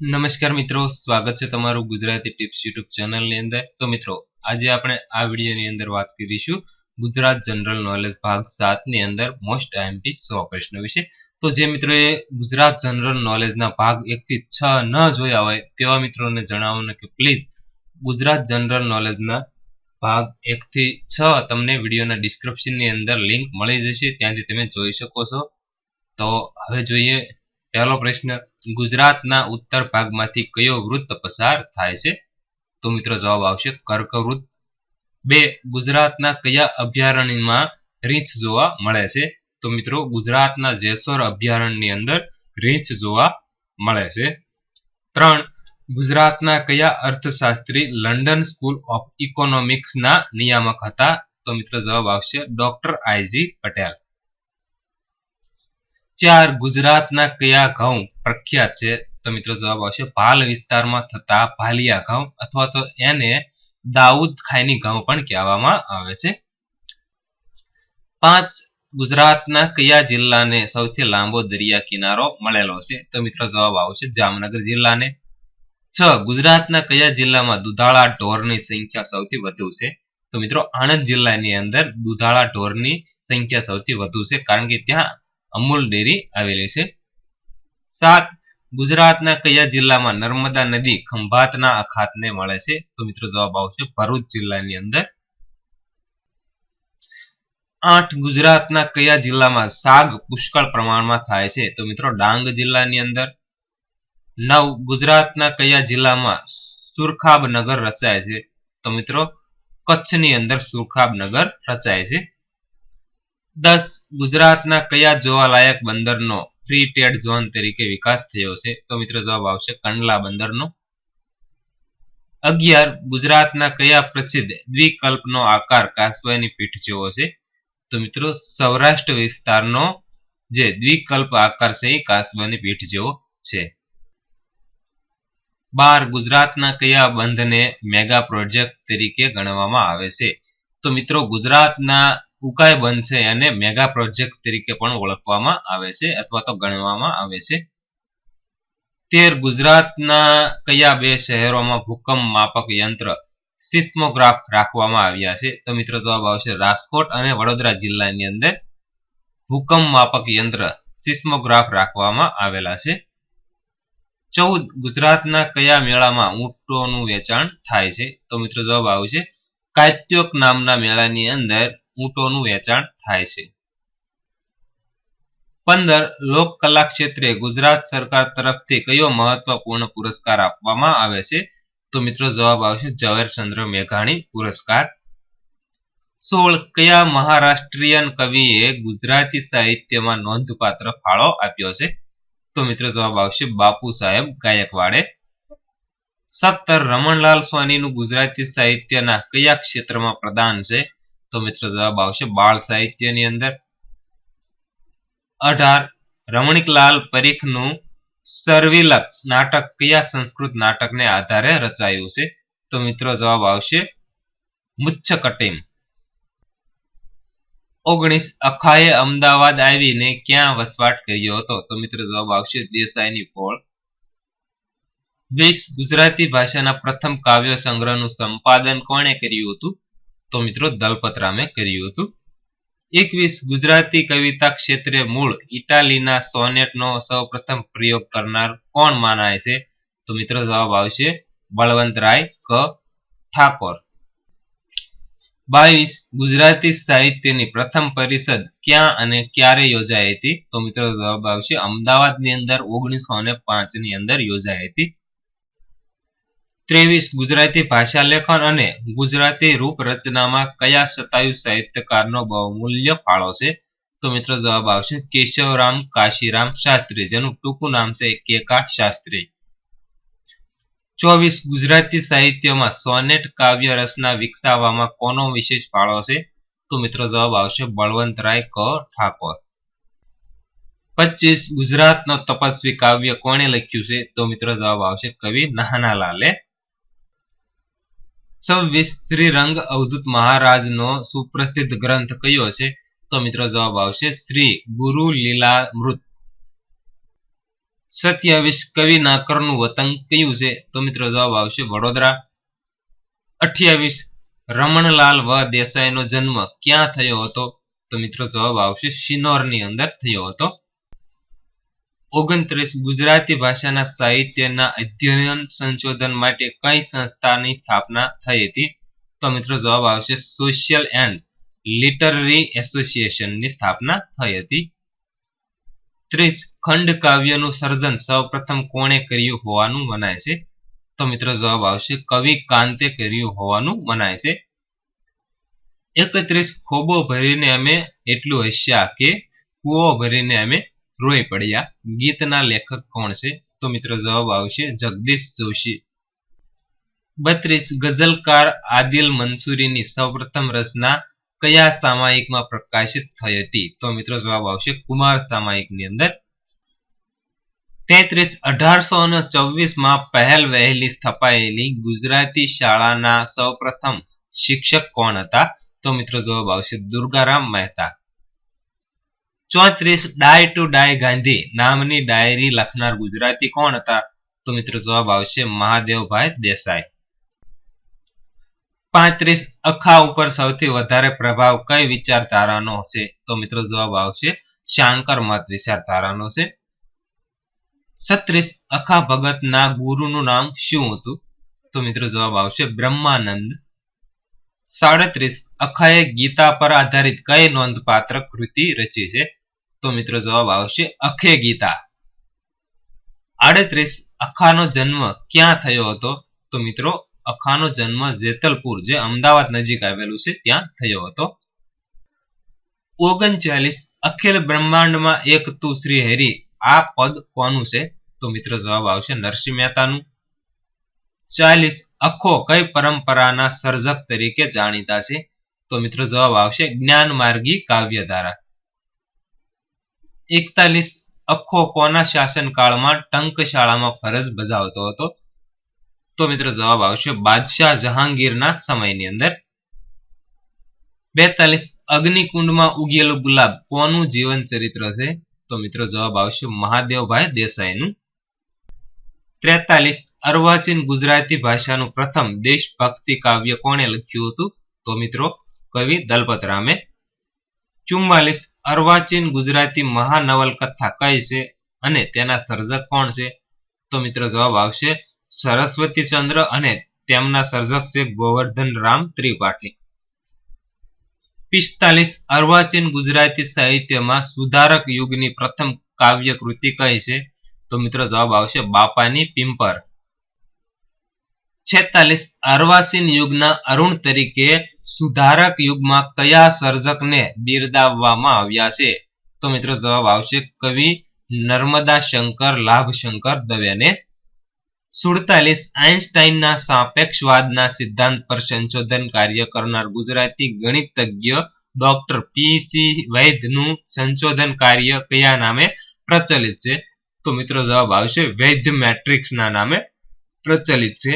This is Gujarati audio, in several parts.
નમસ્કાર મિત્રો, સ્વાગત છે તમારું ગુજરાતી ટિપ્સ યુટ્યુબ ચેનલની અંદર. તો મિત્રો, આજે આપણે આ વિડીયોની અંદર વાત કરીશું ગુજરાત જનરલ નોલેજ ભાગ સાતની અંદર મોસ્ટ આઈએમપી સો પ્રશ્ન વિશે. તો જે મિત્રોએ ગુજરાત જનરલ નોલેજના ભાગ એકથી છ ન જોયા હોય, તેવા મિત્રોને જણાવવાનું કે પ્લીઝ ગુજરાત જનરલ નોલેજના ભાગ એકથી છ તમને વિડીયોના ડિસ્ક્રિપ્શનની અંદર લિંક મળી જશે, ત્યાંથી તમે જોઈ શકો છો. તો હવે જોઈએ પહેલો પ્રશ્ન. ગુજરાતના ઉત્તર ભાગમાંથી કયો વૃત્ત પસાર થાય છે? તો મિત્રો જવાબ આવશે કર્કવૃત્ત બે, ગુજરાતના કયા અભયારણ્યમાં રીંછ જોવા મળે છે? તો મિત્રો ગુજરાતના જેસોર અભયારણ્યની અંદર રીંછ જોવા મળે છે. ત્રણ, ગુજરાતના કયા અર્થશાસ્ત્રી લંડન સ્કૂલ ઓફ ઇકોનોમિક્સના નિયામક હતા? તો મિત્રો જવાબ આવશે ડોક્ટર આઈજી પટેલ. ચાર, ગુજરાતના કયા ઘઉં પ્રખ્યાત છે. તો મિત્રો જવાબ આવશે, ભાલ વિસ્તારમાં થતા ભાલિયા ઘઉં અથવા તો એને દાઉદ ખાઈની ઘઉં પણ કહેવામાં આવે છે. પાંચ, ગુજરાતના કયા જિલ્લાને સૌથી લાંબો દરિયા કિનારો મળેલો છે? તો મિત્રો જવાબ આવશે જામનગર જિલ્લાને. છ, ગુજરાતના કયા જિલ્લામાં દુધાળા ઢોરની સંખ્યા સૌથી વધુ છે? તો મિત્રો આણંદ જિલ્લાની અંદર દુધાળા ઢોરની સંખ્યા સૌથી વધુ છે, કારણ કે ત્યાં અમૂલ ડેરી આવેલી છે. સાત, ગુજરાતના કયા જિલ્લામાં નર્મદા નદી ખંભાતના અખાતને મળે છે? તો મિત્રો જવાબ આવશે ભરૂચ જિલ્લાની અંદર. આઠ, ગુજરાતના કયા જિલ્લામાં સાગ પુષ્કળ પ્રમાણમાં થાય છે? તો મિત્રો ડાંગ જિલ્લાની અંદર. નવ, ગુજરાતના કયા જિલ્લામાં સુરખાબ નગર રચાય છે? તો મિત્રો કચ્છની અંદર સુરખાબ નગર રચાય છે. દસ, ગુજરાતના કયા જોવાલાયક બંદરનો ફ્રી ટ્રેડ ઝોન તરીકે વિકાસ થયો છે. તો મિત્રો જવાબ આવશે કંડલા બંદરનો. અગિયાર, ગુજરાતના કયા પ્રસિદ્ધ દ્વિકલ્પનો આકાર કાસવાની પીઠ જેવો છે? તો મિત્રો સૌરાષ્ટ્ર વિસ્તારનો જે દ્વિકલ્પ આકાર છે એ કાસવાની પીઠ જેવો છે. બાર, ગુજરાતના કયા બંધને મેગા પ્રોજેક્ટ તરીકે ગણવામાં આવે છે? તો મિત્રો ગુજરાતના ઉકાઈ બનશે અને મેગા પ્રોજેક્ટ તરીકે પણ ઓળખવામાં આવે છે અથવા તો ગણવામાં આવે છે. તેર ગુજરાતના કયા બે શહેરોમાં ભૂકંપ માપક યંત્ર સિસ્મોગ્રાફ રાખવામાં આવ્યા છે? તો મિત્રો જવાબ આવશે રાજકોટ અને વડોદરા જિલ્લાની અંદર ભૂકંપ માપક યંત્ર સિસ્મોગ્રાફ રાખવામાં આવેલા છે. ચૌદ ગુજરાતના કયા મેળામાં ઊંટોનું વેચાણ થાય છે? તો મિત્રો જવાબ આવશે કાત્યોક નામના મેળાની અંદર ઊંટોનું વેચાણ થાય છે. પંદર, લોક કલા ક્ષેત્રે ગુજરાત સરકાર તરફથી કયો મહત્વપૂર્ણ પુરસ્કાર આપવામાં આવે છે? તો મિત્રો જવાબ આવશે ઝવેરચંદ્ર મેઘાણી પુરસ્કાર. સોળ, કયા મહારાષ્ટ્રીયન કવિએ ગુજરાતી સાહિત્યમાં નોંધપાત્ર ફાળો આપ્યો છે? તો મિત્રો જવાબ આવશે બાપુ સાહેબ ગાયકવાડે. સત્તર, રમણલાલ સોનીનું ગુજરાતી સાહિત્યના કયા ક્ષેત્રમાં પ્રદાન છે? તો મિત્રો જવાબ આવશે બાળ સાહિત્યની અંદર. અઢાર, રમણીકલાલ પરીખનું સર્વિલક નાટક કયા સંસ્કૃત નાટકને આધારે રચાયું છે? તો મિત્રો જવાબ આવશે મુચ્છ કટિમ ઓગણીસ, અખાએ અમદાવાદ આવીને ક્યાં વસવાટ કર્યો હતો? તો મિત્રો જવાબ આવશે દેસાઈની પોળ. વીસ, ગુજરાતી ભાષાના પ્રથમ કાવ્ય સંગ્રહનું સંપાદન કોણે કર્યું હતું? તો મિત્રો દલપતરામે કર્યું હતું. એકવીસ ગુજરાતી કવિતા ક્ષેત્રે મૂળ ઇટાલીના સોનેટનો સૌપ્રથમ પ્રયોગ કરનાર કોણ માનાય છે? તો મિત્રો જવાબ આવશે બળવંતરાય ક. ઠાકોર. બાવીસ ગુજરાતી સાહિત્યની પ્રથમ પરિષદ ક્યાં અને ક્યારે યોજાઈ હતી? તો મિત્રો જવાબ આવશે અમદાવાદની અંદર ઓગણીસો ને અંદર યોજાઈ હતી. ત્રેવીસ ગુજરાતી ભાષા લેખન અને ગુજરાતી રૂપરચનામાં કયા સતાયુ સાહિત્યકારનો બહુમૂલ્ય ફાળો છે? તો મિત્રો જવાબ આવશે કેશવરામ કાશીરામ શાસ્ત્રી, જેનું ટૂંકું નામ છે કેકા શાસ્ત્રી. ચોવીસ ગુજરાતી સાહિત્યમાં સોનેટ કાવ્ય રચના વિકસાવવામાં કોનો વિશેષ ફાળો છે? તો મિત્રો જવાબ આવશે બળવંતરાય ક. ઠાકોર. પચીસ ગુજરાતનો તપસ્વી કાવ્ય કોણે લખ્યું છે? તો મિત્રો જવાબ આવશે કવિ નાનાલાલે. છવ્વીસ રંગ અવધૂત મહારાજનો સુપ્રસિદ્ધ ગ્રંથ કયો છે? તો મિત્રો જવાબ આવશે શ્રી ગુરુ લીલામૃત. સત્યાવીસ કવિ નાકરનું વતન કયું છે? તો મિત્રો જવાબ આવશે વડોદરા. અઠ્યાવીસ રમણલાલ વ દેસાઈનો જન્મ ક્યાં થયો હતો? તો મિત્રો જવાબ આવશે શિનોરની અંદર થયો હતો. ઓગણત્રીસ ગુજરાતી ભાષાના સાહિત્યના અધ્યયન સંશોધન માટે કઈ સંસ્થાની સ્થાપના થઈ હતી? તો મિત્રો જવાબ આવશે સોશિયલ એન્ડ લિટરરી એસોસિએશનની સ્થાપના થઈ હતી. ત્રીસ, ખંડ કાવ્યનું સર્જન સૌપ્રથમ કોણે કર્યું હોવાનું મનાય છે? તો મિત્રો જવાબ આવશે કવિ કાંતે કર્યું હોવાનું મનાય છે. એકત્રીસ, ખોબો ભરીને અમે એટલું હસ્યા કે કુવો ભરીને અમે રોઈ પડ્યા. ગીતના લેખક કોણ છે? તો મિત્રો જવાબ આવશે જગદીશ જોશી. બત્રીસ, ગઝલકાર આદિલ મંસૂરીની સૌપ્રથમ રચના કયા સામાયિકમાં પ્રકાશિત થઈ હતી? તો મિત્રો જવાબ આવશે કુમાર સામાયિકની અંદર. તેત્રીસ અઢારસો ને ચોવીસમાં પહેલ વહેલી સ્થપાયેલી ગુજરાતી શાળાના સૌપ્રથમ શિક્ષક કોણ હતા? તો મિત્રો જવાબ આવશે દુર્ગારામ મહેતા. ચોત્રીસ, ડાય ટુ ડાય ગાંધી નામની ડાયરી લખનાર ગુજરાતી કોણ હતા? તો મિત્રો જવાબ આવશે મહાદેવભાઈ દેસાઈ. પાંત્રીસ, અખા ઉપર સૌથી વધારે પ્રભાવ કઈ વિચારધારાનો હશે તો મિત્રો જવાબ આવશે શાંકર મત વિચારધારાનો છે. છત્રીસ, અખા ભગતના ગુરુનું નામ શું હતું? તો મિત્રો જવાબ આવશે બ્રહ્માનંદ. સાડત્રીસ, અખાએ ગીતા પર આધારિત કઈ નોંધપાત્ર કૃતિ રચી છે? તો મિત્રો જવાબ આવશે અખે ગીતા. આડત્રીસ, અખાનો જન્મ ક્યાં થયો હતો? તો મિત્રો, અખાનો જન્મ જેતલપુર, જે અમદાવાદ નજીક આવેલું છે, ત્યાં થયો હતો. ઓગણચાલીસ, અખિલ બ્રહ્માંડમાં એક તું શ્રી હરિ, આ પદ કોનું છે? તો મિત્રો જવાબ આવશે નરસિંહ મહેતાનું. ચાલીસ, અખો કઈ પરંપરાના સર્જક તરીકે જાણીતા છે? તો મિત્રો જવાબ આવશે જ્ઞાન માર્ગી કાવ્યધારા. એકતાલીસ અખો કોના શાસનકાળમાં ટંકશાળામાં ફરજ બજાવતો હતો? તો મિત્રો જવાબ આવશે બાદશાહ જહાંગીરના સમયની અંદર. બેતાલીસ અગ્નિકુંડમાં ઉગેલું ગુલાબ કોનું જીવન ચરિત્ર છે? તો મિત્રો જવાબ આવશે મહાદેવભાઈ દેસાઈનું. ત્રેતાલીસ અર્વાચીન ગુજરાતી ભાષાનું પ્રથમ દેશભક્તિ કાવ્ય કોણે લખ્યું હતું? તો મિત્રો કવિ દલપતરામે. ચુમ્માલીસ અર્વાચીન ગુજરાતી મહાનવલકથા કઈ છે અને તેના સર્જક કોણ છે? તો મિત્રો જવાબ આવશે સરસ્વતી ચંદ્ર અને તેમના સર્જક છે ગોવર્ધન રામ ત્રિપાઠી. પિસ્તાલીસ અર્વાચીન ગુજરાતી સાહિત્યમાં સુધારક યુગની પ્રથમ કાવ્ય કૃતિ કઈ છે? તો મિત્રો જવાબ આવશે બાપાની પિંપર. છેતાલીસ અર્વાચીન યુગના અરુણ તરીકે સુધારક યુગમાં કયા સર્જકને બિરદાવવામાં આવ્યા છે? તો મિત્રો જવાબ આવશે કવિ નર્મદા શંકર લાભશંકર દવેને. સુડતાલીસ આઇન્સ્ટાઈનના સાપેક્ષવાદના સિદ્ધાંત પર સંશોધન કાર્ય કરનાર ગુજરાતી ગણિતજ્ઞ ડોક્ટર પી સી વૈદ્યનું સંશોધન કાર્ય કયા નામે પ્રચલિત છે? તો મિત્રો જવાબ આવશે વૈદ્ય મેટ્રિક્સના નામે પ્રચલિત છે.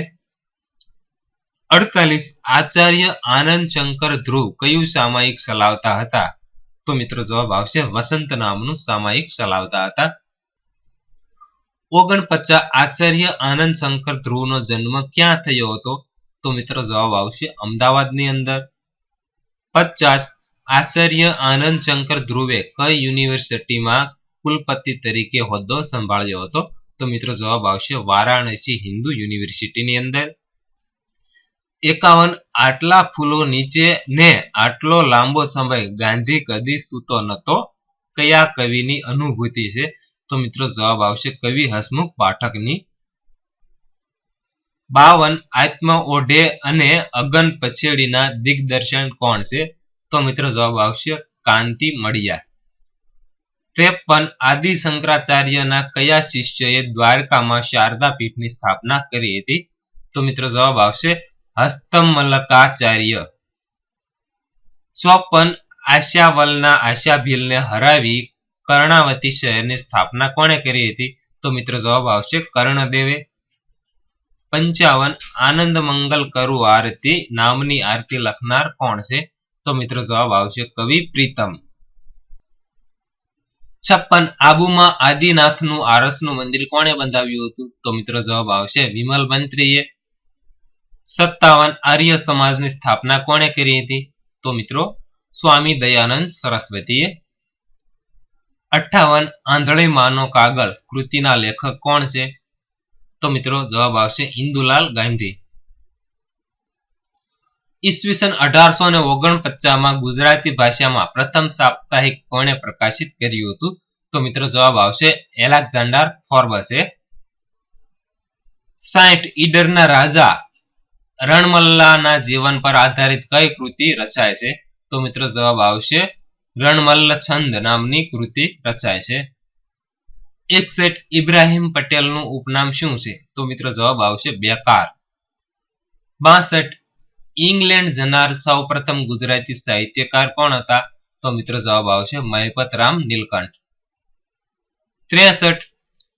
અડતાલીસ આચાર્ય આનંદ શંકર ધ્રુવ કયું સામાયિક ચલાવતા હતા? તો મિત્રો જવાબ આવશે વસંત નામનું સામાયિક ચલાવતા હતા. ઓગણપચાસ આચાર્ય આનંદ શંકર ધ્રુવનો જન્મ ક્યાં થયો હતો? તો મિત્રો જવાબ આવશે અમદાવાદની અંદર. પચાસ આચાર્ય આનંદ શંકર ધ્રુવે કઈ યુનિવર્સિટીમાં કુલપતિ તરીકે હોદ્દો સંભાળ્યો હતો? તો મિત્રો જવાબ આવશે વારાણસી હિન્દુ યુનિવર્સિટીની અંદર. એકાવન આટલા ફૂલો નીચે ને આટલો લાંબો સમય ગાંધી કદી સૂતો નતો. કયા કવિની અનુભૂતિ છે? તો મિત્રો જવાબ આવશે કવિ હસમુખ પાઠકની. બાવન, આત્મ ઓઢે અને અગન પછેડીના દિગ્દર્શન કોણ છે? તો મિત્રો જવાબ આવશે કાંતિ મળિયા ત્રેપન, આદિ શંકરાચાર્યના કયા શિષ્યએ દ્વારકામાં શારદા પીઠની સ્થાપના કરી હતી? તો મિત્રો જવાબ આવશે હસ્તમલકાચાર્ય ચોપન આશાવલના આશાભીલને હરાવી કર્ણાવતી શહેરની સ્થાપના કોણે કરી હતી? તો મિત્રો જવાબ આવશે કર્ણદેવે. પંચાવન આનંદ મંગલ કરુ આરતી નામની આરતી લખનાર કોણ છે? તો મિત્રો જવાબ આવશે કવિ પ્રીતમ. છપ્પન આબુમાં આદિનાથનું આરસનું મંદિર કોણે બંધાવ્યું હતું? તો મિત્રો જવાબ આવશે વિમલ મંત્રીએ. સત્તાવન આર્ય સમાજની સ્થાપના કોણે કરી હતી? તો મિત્રો, સ્વામી દયાનંદ સરસ્વતીએ. અઠાવન આંધળે માનો કાગળ કૃતિના લેખક કોણ છે? તો મિત્રો, જવાબ આવશે ઇન્દુલાલ ગાંધી. ઈસવીસન અઢારસો ને ઓગણપચાસમાં ગુજરાતી ભાષામાં પ્રથમ સાપ્તાહિક કોણે પ્રકાશિત કર્યું હતું? તો મિત્રો, જવાબ આવશે એલેક્ઝાન્ડર ફોર્બસે. સાઠ ઈડરના રાજા રણમલ્લાના જીવન પર આધારિત કઈ કૃતિ રચાય છે? તો મિત્રો જવાબ આવશે રણમલ્લ છંદ નામની કૃતિ રચાય છે. એકસઠ ઇબ્રાહિમ પટેલનું ઉપનામ શું છે? તો મિત્રો જવાબ આવશે બેકાર. બાસઠ ઇંગ્લેન્ડ જનાર સૌ પ્રથમ ગુજરાતી સાહિત્યકાર કોણ હતા? તો મિત્રો જવાબ આવશે મહેપતરામ નીલકંઠ. ત્રેસઠ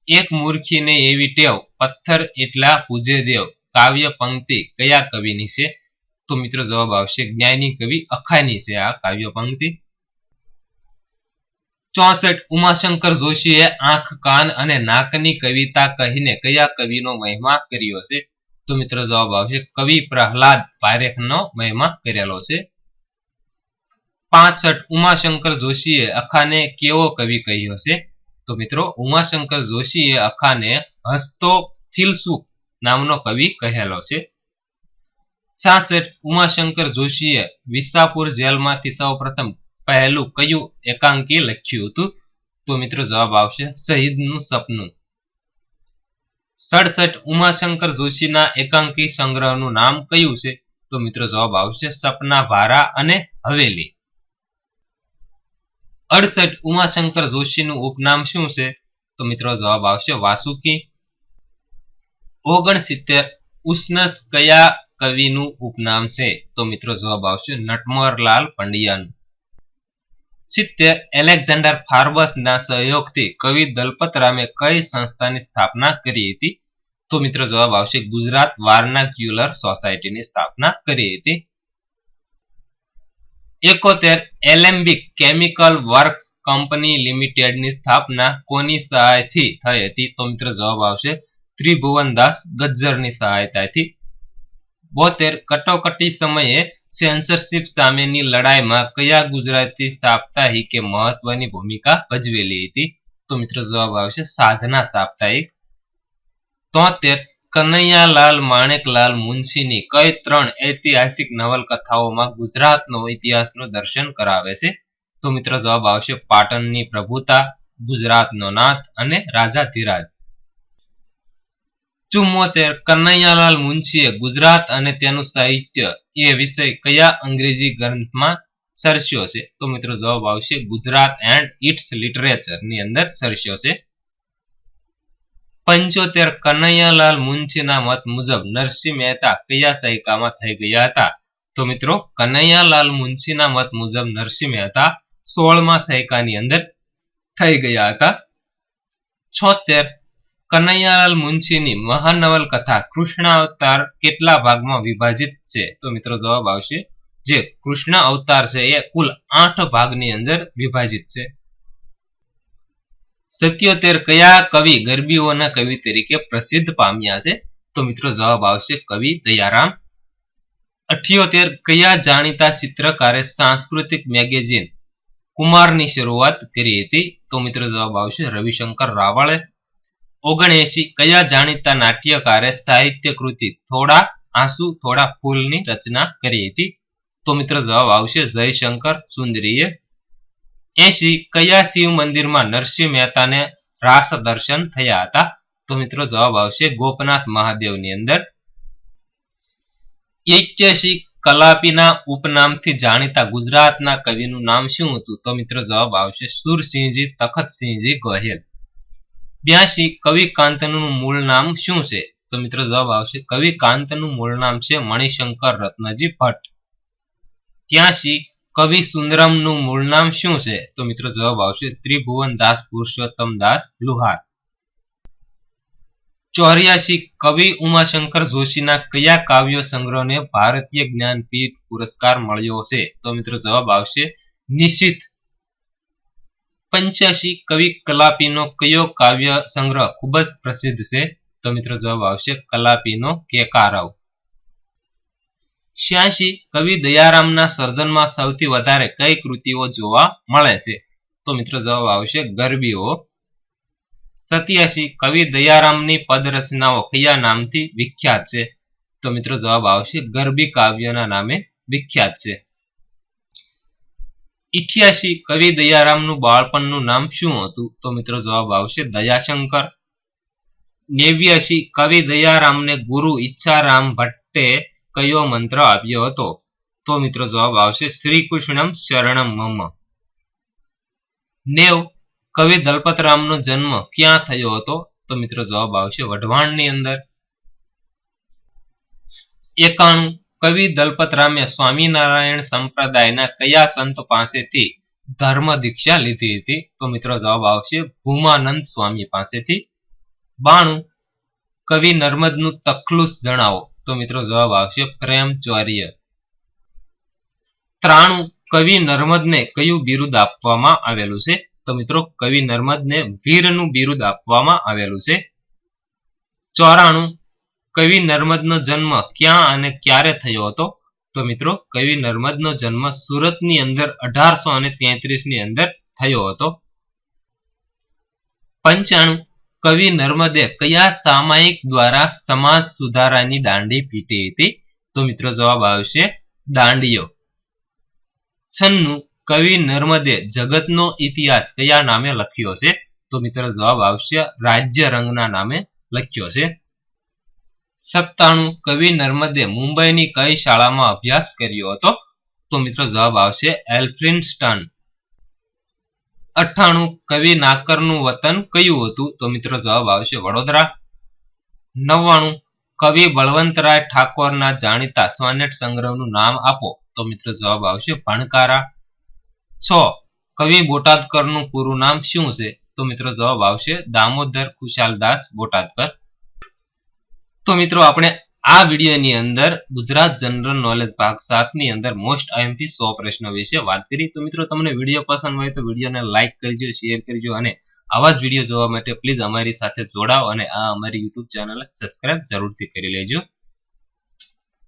એક મૂર્ખીને એવી ટેવ, પથ્થર એટલા પૂજે દેવ. કાવ્ય પંક્તિ કયા કવિની છે? તો મિત્રો જવાબ આવશે જ્ઞાની કવિ અખાની છે આ કાવ્ય પંક્તિ. ચોસઠ ઉમાશંકર જોશીએ આંખ, કાન અને નાકની કવિતા કહીને કયા કવિનો મહિમા કર્યો છે? તો મિત્રો જવાબ આવશે કવિ પ્રહલાદ પારેખનો મહિમા કરેલો છે. પાસઠ ઉમાશંકર જોશીએ અખાને કેવો કવિ કહ્યો છે? તો મિત્રો ઉમાશંકર જોશીએ અખાને હસ્તો ફિલસુફ નામનો કવિ કહેલો છે. છાસઠ ઉમાશંકર જોશીએ વિસાપુર જેલમાંથી સૌ પ્રથમ પહેલું કયું એકાંકી લખ્યું હતું? તો મિત્રો જવાબ આવશે શહીદનું સપનું. સડસઠ ઉમાશંકર જોશીના એકાંકી સંગ્રહનું નામ કયું છે? તો મિત્રો જવાબ આવશે સપના ભારા અને હવેલી. અડસઠ ઉમાશંકર જોશીનું ઉપનામ શું છે? તો મિત્રો જવાબ આવશે વાસુકી. ઓગણસિત્તેર ઉષ્ણસ કયા કવિનું ઉપનામ છે? તો મિત્રો જવાબ આવશે નટમરલાલ પંડ્યાનું. સિત્તેર એલેક્ઝાન્ડર ફાર્બસના સહયોગથી કવિ દલપતરામે કઈ સંસ્થાની સ્થાપના કરી હતી? તો મિત્રો જવાબ આવશે ગુજરાત વાર્નાક્યુલર સોસાયટીની સ્થાપના કરી હતી. એકોતેર એલેમ્બિક કેમિકલ વર્ક્સ કંપની લિમિટેડની સ્થાપના કોની સહાયથી થઈ હતી? તો મિત્રો જવાબ આવશે ત્રિભુવનદાસ ગજ્જરની સહાયતાથી. બોતેર, કટોકટી સમયે સેન્સરશિપ સામેની લડાઈમાં કયા ગુજરાતી સાપ્તાહિકે મહત્વની ભૂમિકા ભજવેલી હતી? તો મિત્રો જવાબ આવશે સાધના સાપ્તાહિક. તોતેર, કનૈયાલાલ માણેકલાલ મુનશીની કઈ ત્રણ ઐતિહાસિક નવલકથાઓમાં ગુજરાતનો ઇતિહાસનું દર્શન કરાવે છે? તો મિત્રો જવાબ આવશે પાટણની પ્રભુતા, ગુજરાતનો નાથ અને રાજા ધીરાજ. ચુમ્મોતેર કનૈયાલાલ મુનશીએ ગુજરાત અને તેનું સાહિત્ય એ વિષય કયા અંગ્રેજી ગ્રંથમાં સરસ્યો છે? તો મિત્રો જવાબ આવશે ગુજરાત એન્ડ ઇટ્સ લિટરેચરની અંદર સરસ્યો છે. પંચોતેર કનૈયાલાલ મુનશીના મત મુજબ નરસિંહ મહેતા કયા સૈકામાં થઈ ગયા હતા? તો મિત્રો કનૈયાલાલ મુનશીના મત મુજબ નરસિંહ મહેતા સોળમા સૈકાની અંદર થઈ ગયા હતા. છોતેર કનૈયાલાલ મુનશીની મહાનવલ કથા કૃષ્ણ અવતાર કેટલા ભાગમાં વિભાજિત છે? તો મિત્રો જવાબ આવશે, જે કૃષ્ણ અવતાર છે એ કુલ આઠ ભાગની અંદર વિભાજિત છે. સત્યોતેર કયા કવિ ગરબીઓના કવિ તરીકે પ્રસિદ્ધ પામ્યા છે? તો મિત્રો જવાબ આવશે કવિ દયારામ. અઠ્યોતેર કયા જાણીતા ચિત્રકારે સાંસ્કૃતિક મેગેઝિન કુમારની શરૂઆત કરી હતી? તો મિત્રો જવાબ આવશે રવિશંકર રાવળે. ઓગણએસી કયા જાણીતા નાટ્યકારે સાહિત્ય કૃતિ થોડા આંસુ, થોડા ફૂલની રચના કરી હતી? તો મિત્રો જવાબ આવશે જયશંકર સુંદરીએ. એસી કયા શિવ મંદિરમાં નરસિંહ મહેતાને રાસ દર્શન થયા હતા? તો મિત્રો જવાબ આવશે ગોપનાથ મહાદેવની અંદર. એક્યાસી કલાપીના ઉપનામથી જાણીતા ગુજરાતના કવિનું નામ શું હતું? તો મિત્રો જવાબ આવશે સુરસિંહજી તખતસિંહજી ગોહિલ. બ્યાસી કવિ કાંતનું મૂળ નામ શું છે? તો મિત્રો જવાબ આવશે, કવિ કાંતનું મૂળ નામ છે મણિશંકર રત્નજી ભટ્ટ. ત્યાસી કવિ સુંદરમનું મૂળ નામ શું છે? તો મિત્રો જવાબ આવશે, ત્રિભુવન દાસ પુરુષોત્તમ દાસ લુહાર. ચોર્યાસી કવિ ઉમાશંકર જોશીના કયા કાવ્ય સંગ્રહને ભારતીય જ્ઞાનપીઠ પુરસ્કાર મળ્યો છે? તો મિત્રો જવાબ આવશે નિશ્ચિત પંચ્યાસી કવિ કલાપીનો કયો કાવ્ય સંગ્રહ ખૂબ જ પ્રસિદ્ધ છે? તો મિત્રો જવાબ આવશે કલાપીનો કેકારાવ છ્યાસી કવિ દયારામના સર્જનમાં સૌથી વધારે કઈ કૃતિઓ જોવા મળે છે? તો મિત્રો જવાબ આવશે ગરબીઓ. સત્યાસી કવિ દયારામની પદરચનાઓ કયા નામથી વિખ્યાત છે? તો મિત્રો જવાબ આવશે ગરબી કાવ્યના નામે વિખ્યાત છે. ઇઠ્યાસી કવિ દયારામનું બાળપણનું નામ શું હતું? તો મિત્રો જવાબ આવશે દયાશંકર. નેવ્યાસી કવિ દયારામને ગુરુ ઈચ્છારામ ભટ્ટે કયો મંત્ર આપ્યો હતો? તો મિત્રો જવાબ આવશે શ્રી કૃષ્ણમ શરણમ મમ. નેવ કવિ દલપતરામનો જન્મ ક્યાં થયો હતો? તો મિત્રો જવાબ આવશે વઢવાણની અંદર. એકાણું કવિ દલપતરામે સ્વામિનારાયણ સંપ્રદાયના કયા સંત પાસેથી ધર્મ દીક્ષા લીધી હતી? તો મિત્રો જવાબ આવશે ભૂમાનંદ સ્વામી પાસેથી. બાણું, કવિ નર્મદનું તખલુસ જણાવો. તો મિત્રો જવાબ આવશે પ્રેમચોર્ય. ત્રાણું, કવિ નર્મદને કયું બિરુદ આપવામાં આવેલું છે? તો મિત્રો કવિ નર્મદને વીરનું બિરુદ આપવામાં આવેલું છે. ચોરાણું કવિ નર્મદનો જન્મ ક્યાં અને ક્યારે થયો હતો? તો મિત્રો, કવિ નર્મદનો જન્મ સુરતની અંદર અઢારસો અને ની અંદર થયો હતો. પંચાણું, કવિ નર્મદે કયા સામાયિક દ્વારા સમાજ સુધારાની દાંડી પીટી હતી? તો મિત્રો, જવાબ આવશે દાંડીઓ. છન્નું, કવિ નર્મદે જગતનો ઇતિહાસ કયા નામે લખ્યો છે? તો મિત્રો, જવાબ આવશે રાજ્ય રંગના નામે લખ્યો છે. સત્તાણું કવિ નર્મદે મુંબઈની કઈ શાળામાં અભ્યાસ કર્યો હતો? તો મિત્રો જવાબ આવશે એલ્ફ્રિન્સ્ટન અઠ્ઠાણું કવિ નાકરનું વતન કયું હતું? તો મિત્રો જવાબ આવશે વડોદરા. નવ્વાણું કવિ બળવંતરાય ઠાકોરના જાણીતા સોનેટ સંગ્રહનું નામ આપો? તો મિત્રો જવાબ આવશે ભણકારા. છ કવિ બોટાદકરનું પૂરું નામ શું છે? તો મિત્રો જવાબ આવશે દામોદર ખુશાલદાસ બોટાદકર. તો મિત્રો આપણે આ વિડીયોની અંદર ગુજરાત જનરલ નોલેજ ભાગ સાતની અંદર મોસ્ટ આઈએમપી સો પ્રશ્નો વિશે વાત કરી. તો મિત્રો તમને વીડિયો પસંદ હોય તો વિડીયોને લાઇક કરજો શેર કરજો અને આવા જ વીડિયો જોવા માટે પ્લીઝ અમારી સાથે જોડાઓ અને આ અમારી યુટ્યુબ ચેનલ સબસ્ક્રાઇબ જરૂરથી કરી લેજો.